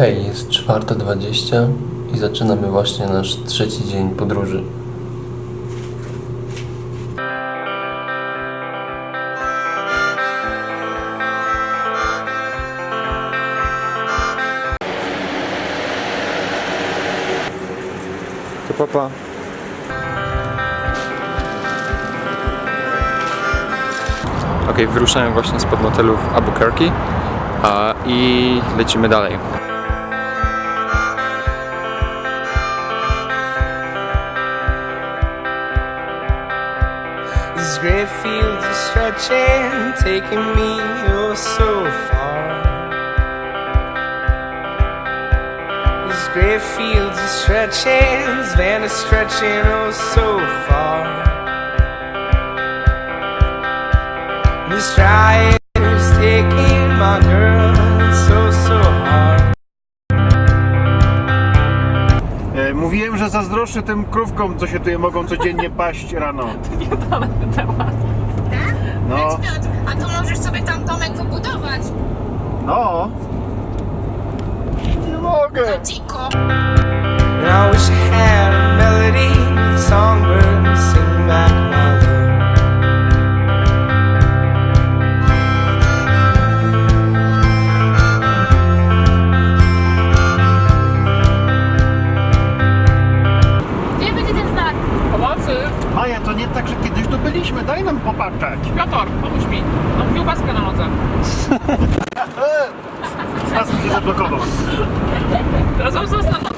Hej, jest 4.20 i zaczynamy właśnie nasz trzeci dzień podróży. To papa. Okej, wyruszałem właśnie spod motelu w Albuquerque a, i lecimy dalej. Great fields are stretching, taking me oh so far. These great fields are stretching, this van is stretching oh so far. This driver's że zazdroszczę tym krówkom, co się tutaj mogą codziennie paść rano. No, Piotr, a to możesz sobie tam domek wybudować. no. Nie mogę. Dziko. And I wish I had Popatrzeć. Piotr, pomóż mi! Mam kiełbaskę na nodze. Pas mi się zablokował. Teraz mam sos na nodze.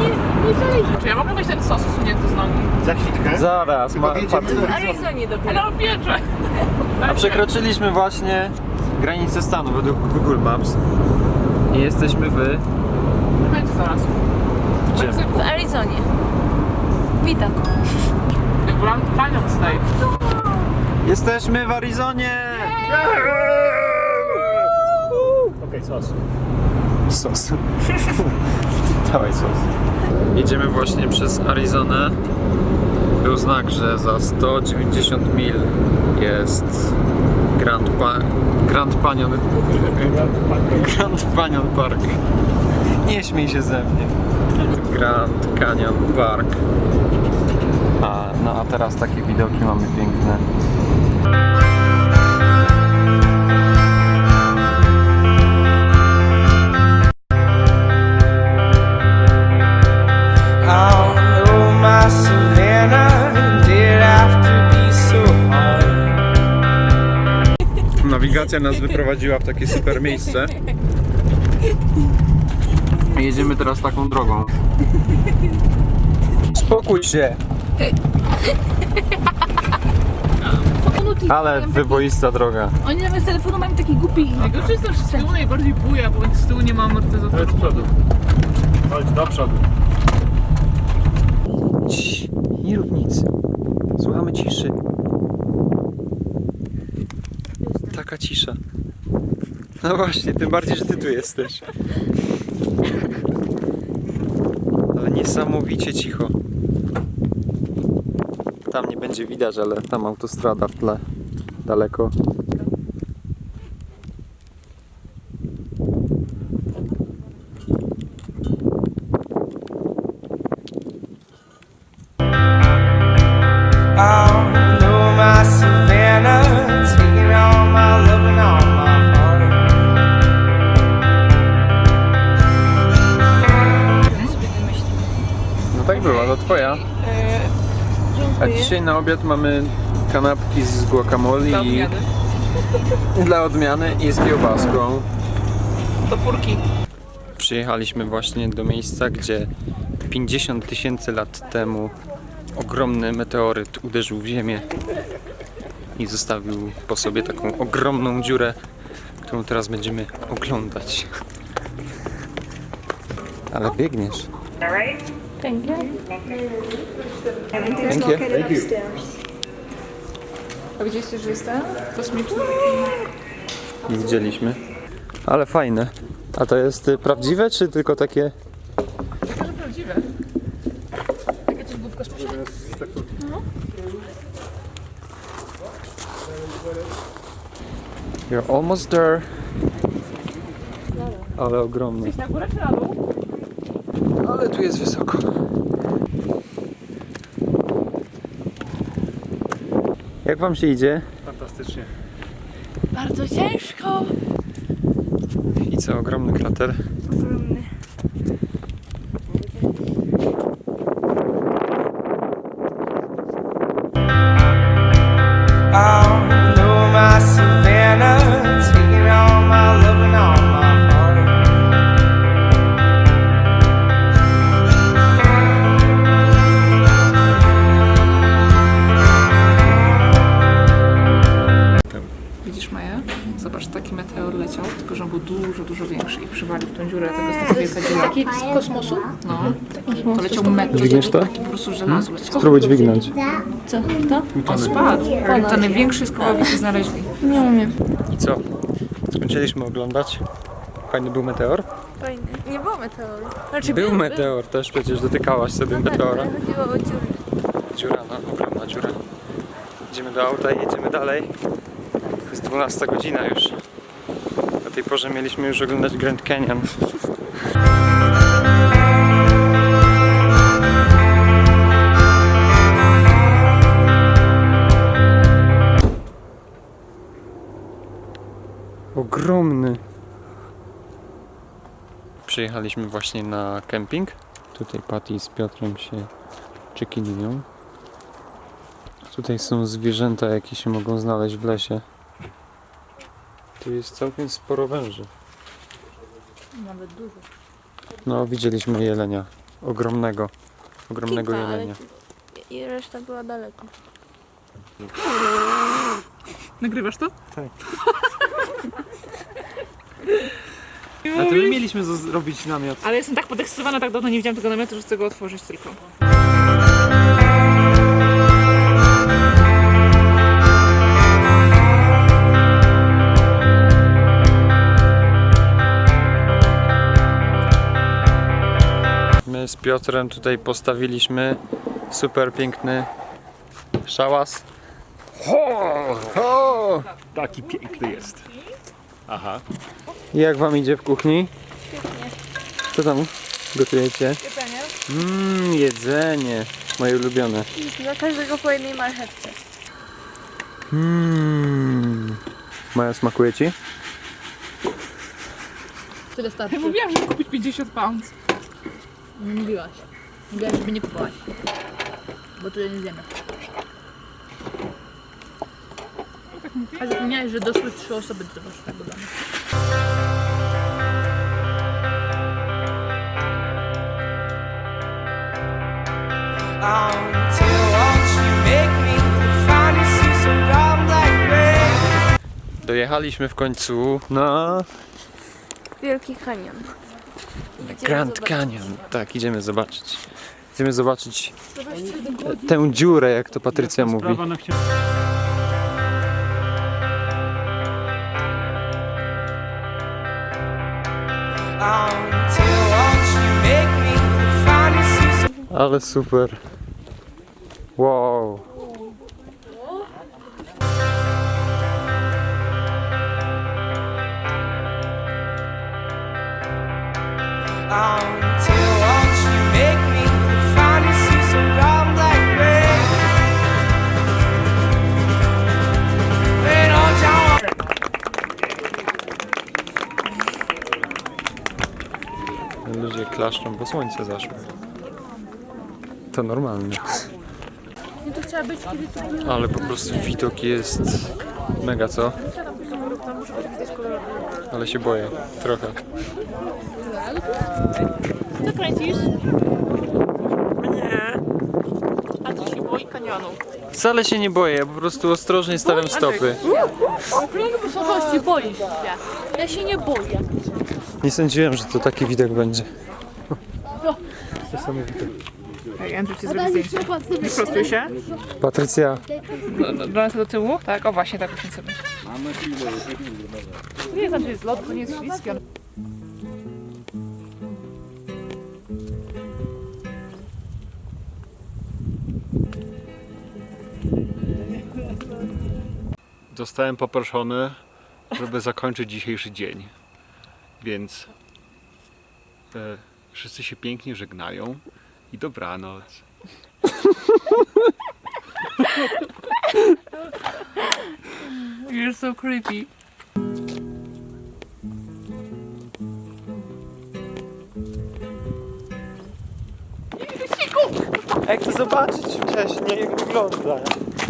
Nie, nie szalej. Czy ja mogę mieć ten sos usunięty z nogi? Za chwilkę. Zaraz, ma, Tylko patrz. jedziemy do W Arizonie dopiero. Ale! A przekroczyliśmy właśnie granicę stanu według Google Maps. I jesteśmy w... Będzie zaraz. Gdzie? Meksyku. W Arizonie. Witam. Grand Canyon State. Jesteśmy w Arizonie! Okej, sos. Sos. Dawaj sos. Jedziemy właśnie przez Arizonę. Był znak, że za 190 mil jest Grand, pa Grand Canyon. Grand Canyon Park. Nie śmiej się ze mnie. Grand Canyon Park. A, no a teraz takie widoki mamy piękne. My Savannah did have to be so hard. Nawigacja nas wyprowadziła w takie super miejsce. Jedziemy teraz taką drogą. Spokój się! Ale wyboista droga. Oni nawet z telefonu mają taki głupi. Najgorsze jest to, że z tyłu najbardziej buja, bo z tyłu nie ma amortyzatora. z przodu. Chodź do przodu. Cii, nie rób nic. Słuchamy ciszy. Taka cisza. No właśnie, tym bardziej, że ty tu jesteś. Ale niesamowicie cicho. Tam nie będzie widać, ale tam autostrada w tle. Daleko. Dzisiaj na obiad mamy kanapki z guacamole Dla i odmiany. dla odmiany i z kiełbaską. Do furki. Przyjechaliśmy właśnie do miejsca, gdzie 50 tysięcy lat temu ogromny meteoryt uderzył w Ziemię i zostawił po sobie taką ogromną dziurę, którą teraz będziemy oglądać. Ale biegniesz. Thank you. Dzięki. A widzieliście, że jest ten? Kosmiczny? Nie widzieliśmy. Ale fajne. A to jest y, prawdziwe, czy tylko takie... Myślę, że prawdziwe. Takie coś było w kosmosie? You're almost there. ale ogromny. Jesteś na górę czy na dół? Ale tu jest wysoko. Jak wam się idzie? Fantastycznie. Bardzo ciężko. I co, ogromny krater? Ogromny. No, taki, to leciał metr. Dźwigniesz to? Taki po prostu leciał. Spróbuj dźwignąć. Co? To? On spadł. To największy skałowik jaki znaleźli. Nie umiem. I co? Skończyliśmy oglądać. Fajny był meteor? Fajnie. Nie było meteoru. Znaczy, Był meteor też, przecież dotykałaś sobie meteora. Chodziło o dziury. Dziura, no ogromna dziura. Idziemy do auta i jedziemy dalej. To jest 12 godzina już. O tej porze mieliśmy już oglądać Grand Canyon. Ogromny. Przyjechaliśmy właśnie na kemping. Tutaj Patty z Piotrem się czekinią. Tutaj są zwierzęta, jakie się mogą znaleźć w lesie. Tu jest całkiem sporo węży. Nawet dużo. No, widzieliśmy jelenia. Ogromnego. Ogromnego Kilka, ale jelenia. I reszta była daleko. Nagrywasz to? A to my mieliśmy zrobić namiot. Ale jestem tak podekscytowana, tak dawno nie widziałam tego namiotu, że chcę go otworzyć tylko. My z Piotrem tutaj postawiliśmy super piękny szałas. Ho! Ho! Taki piękny jest. Aha. Jak wam idzie w kuchni? Świetnie. Co tam gotujecie? Jedzenie? Mmm, jedzenie. Moje ulubione. Dla każdego po jednej marchewce. Mmm. Maja, smakuje ci? Tyle starczy. Ja mówiłam, żeby kupić 50 pounds. Nie mówiłaś. Mówiłaś, żeby nie kupować. Bo tyle nie zjemy. A zapomniałeś, że doszły trzy osoby do waszego domu. Gray? Dojechaliśmy w końcu na Wielki kanion. Grand Canyon. Tak, idziemy zobaczyć. Chcemy zobaczyć tę dziurę, jak to Patrycja mówi. Prawa na chcia- Hey, don't you Ludzie klaszczą, bo słońce zaszło. To normalne. To trzeba być kiedy Ale po prostu widok jest mega, co? Ale się boję, trochę. Co kręcisz? Nie. A ty się boi kanionu. Wcale się nie boję, ja po prostu ostrożnie stawiam stopy. wysokości boisz się. Ja się nie boję. Nie sądziłem, że to taki widok będzie. Hej, Andrew ci zrobi zdjęcie. Wyprostuj się. Patrycja, Do, tyłu? Tak, o właśnie, tak usiądź sobie. Nie jest Andrzej z lotu, to nie jest śliskie. on- Zostałem poproszony, żeby zakończyć dzisiejszy dzień. Więc e, wszyscy się pięknie żegnają i dobranoc. You're so creepy. Jak chcę zobaczyć wcześniej, jak wygląda.